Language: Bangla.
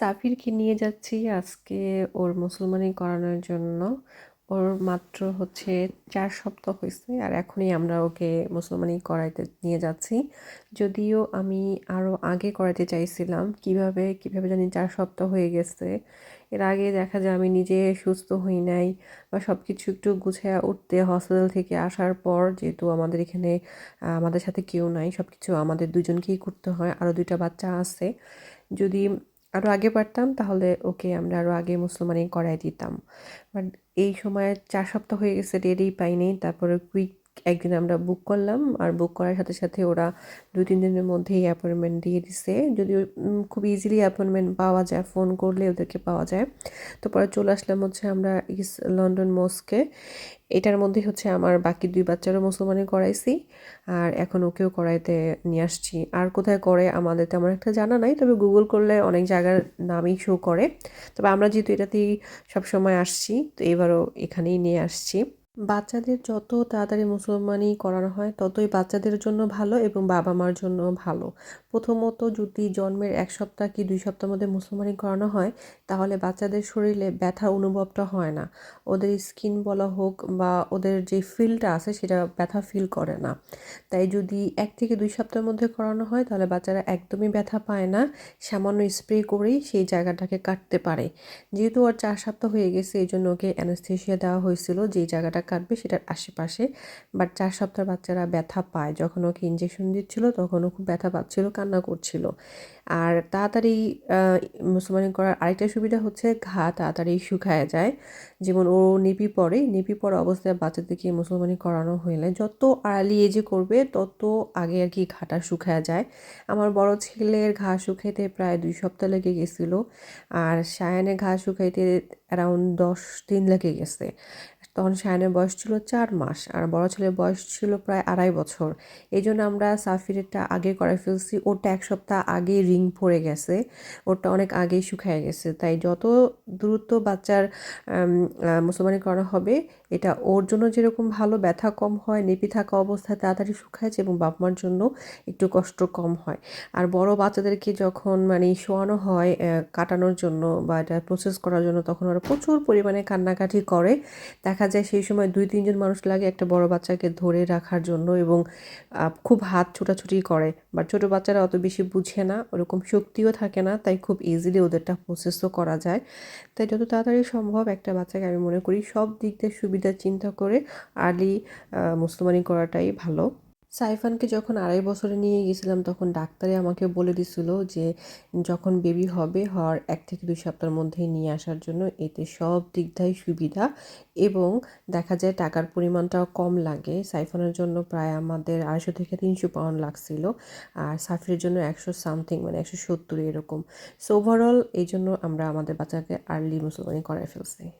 সাফিরকে নিয়ে যাচ্ছি আজকে ওর মুসলমানি করানোর জন্য। ওর মাত্র হচ্ছে চার সপ্তাহ হয়েছে আর এখনই আমরা ওকে মুসলমানি করাইতে নিয়ে যাচ্ছি। যদিও আমি আরও আগে করাইতে চাইছিলাম, কীভাবে কীভাবে জানি চার সপ্তাহ হয়ে গেছে। এর আগে দেখা যায় আমি নিজে সুস্থ হই নাই বা সব কিছু একটু গুছিয়ে উঠতে হসপিটাল থেকে আসার পর যেহেতু আমাদের এখানে আমাদের সাথে কেউ নাই সব কিছু আমাদের দুজনকেই করতে হয় আরও দুইটা বাচ্চা আছে। যদি আরও আগে পারতাম, তাহলে ওকে আমরা আরও আগে মুসলমানি করাই দিতাম। বাট এই সময় চার সপ্তাহ হয়ে গেছে ডেটেই পাইনি। তারপরে কুইক একদিন আমরা বুক করলাম আর বুক করার সাথে সাথে ওরা দুই, তিন দিনের মধ্যেই অ্যাপয়েন্টমেন্ট দিয়ে দিছে। যদিও খুব ইজিলি অ্যাপয়েন্টমেন্ট পাওয়া যায় ফোন করলে ওদেরকে পাওয়া যায়। তো পরে চলে আসলাম হচ্ছে আমরা ইস লন্ডন মোস্কে এটার মধ্যে হচ্ছে আমার বাকি দুই বাচ্চারও মুসলমানি করাইছি আর এখন ওকেও করাইতে নিয়ে আসছি। আর কোথায় করে আমাদের তেমন একটা জানা নাই, তবে গুগল করলে অনেক জায়গার নামই শো করে। তবে আমরা যেহেতু এটাতেই সবসময় আসছি, তো এবারও এখানেই নিয়ে আসছি। বাচ্চাদের যত তাড়াতাড়ি মুসলমানি করানো হয়, ততই বাচ্চাদের জন্য ভালো এবং বাবা মার জন্য ভালো। প্রথমত যদি জন্মের এক সপ্তাহ কি দুই সপ্তাহের মধ্যে মুসলমানি করানো হয়, তাহলে বাচ্চাদের শরীরে ব্যথা অনুভবটা হয় না। ওদের স্কিন বলা হোক বা ওদের যে ফিলটা আছে, সেটা ব্যথা ফিল করে না। তাই যদি এক থেকে দুই সপ্তাহের মধ্যে করানো হয়, তাহলে বাচ্চারা একদমই ব্যথা পায় না। সামান্য স্প্রে করেই সেই জায়গাটাকে কাটতে পারে। যেহেতু ওর চার সপ্তাহ হয়ে গেছে এই জন্য ওকে অ্যানাস্থেশিয়া দেওয়া হয়েছিল যে জায়গাটা কাটবে সেটার আশেপাশে। বাট চার সপ্তাহ বাচ্চারা ব্যথা পায়। যখন ওকে ইঞ্জেকশন দিচ্ছিল, তখন ও খুব ব্যথা পাচ্ছিল, কান্না করছিল। আর তাড়াতাড়ি মুসলমানি করার আরেকটা সুবিধা হচ্ছে ঘা তাড়াতাড়ি শুকায় যায়। যেমন ও নেপি পরে নেপি পরে অবস্থায় বাচ্চাদেরকে মুসলমানি করানো হইলে যত আর্লি এজে করবে, তত আগে আর কি ঘাটা শুকায় যায়। আমার বড় ছেলের ঘা শুকাইতে প্রায় দুই সপ্তাহ লেগে গেছিল। আর সায়ানে ঘা শুকাইতে অ্যারাউন্ড দশ দিন লেগে গেছে। তখন শায়নের বয়স ছিল চার মাস আর বড় ছেলের বয়স ছিল প্রায় আড়াই বছর। এই জন্য আমরা সাফিরেরটা আগে করে ফেলছি। ওটা এক সপ্তাহ আগে রিং পড়ে গেছে। ওটা অনেক আগেই শুকায় গেছে। তাই যত দ্রুত বাচ্চার মুসলমানি করা হবে এটা ওর জন্য যেরকম ভালো, ব্যথা কম হয়, নেপি থাকা অবস্থায় তাড়াতাড়ি শুকায় এবং বাপ মার জন্য একটু কষ্ট কম হয়। আর বড় বাচ্চাদেরকে যখন মানে শোয়ানো হয় কাটানোর জন্য বা এটা প্রসেস করার জন্য তখন ওরা প্রচুর পরিমাণে কান্নাকাটি করে। দেখা যায় সেই সময় দুই, তিনজন মানুষ লাগে একটা বড় বাচ্চাকে ধরে রাখার জন্য এবং খুব হাত ছোটাছুটি করে। বাট ছোটো বাচ্চারা অত বেশি বুঝে না, ওরকম শক্তিও থাকে না, তাই খুব ইজিলি ওদেরটা প্রসেসও করা যায়। তাই যত তাড়াতাড়ি সম্ভব একটা বাচ্চাকে আমি মনে করি সব দিক দিয়ে সুবিধা চিন্তা করে আর্লি মুসলমানি করাটাই ভালো। সাইফানকে যখন আড়াই বছরে নিয়ে গেছিলাম, তখন ডাক্তারে আমাকে বলে দিছিল যে, যখন বেবি হবে, হওয়ার এক থেকে দুই সপ্তাহের মধ্যেই নিয়ে আসার জন্য এতে সব দিক দিয়ে সুবিধা এবং দেখা যায় টাকার পরিমাণটাও কম লাগে। সাইফানের জন্য প্রায় আমাদের আড়াইশো থেকে তিনশো পাউন্ড লাগছিল আর সাফির জন্য একশো সামথিং মানে একশো সত্তর এরকম। সো ওভারঅল এই জন্য আমরা আমাদের বাচ্চাকে আর্লি মুসলমানি করাই ফেলছি।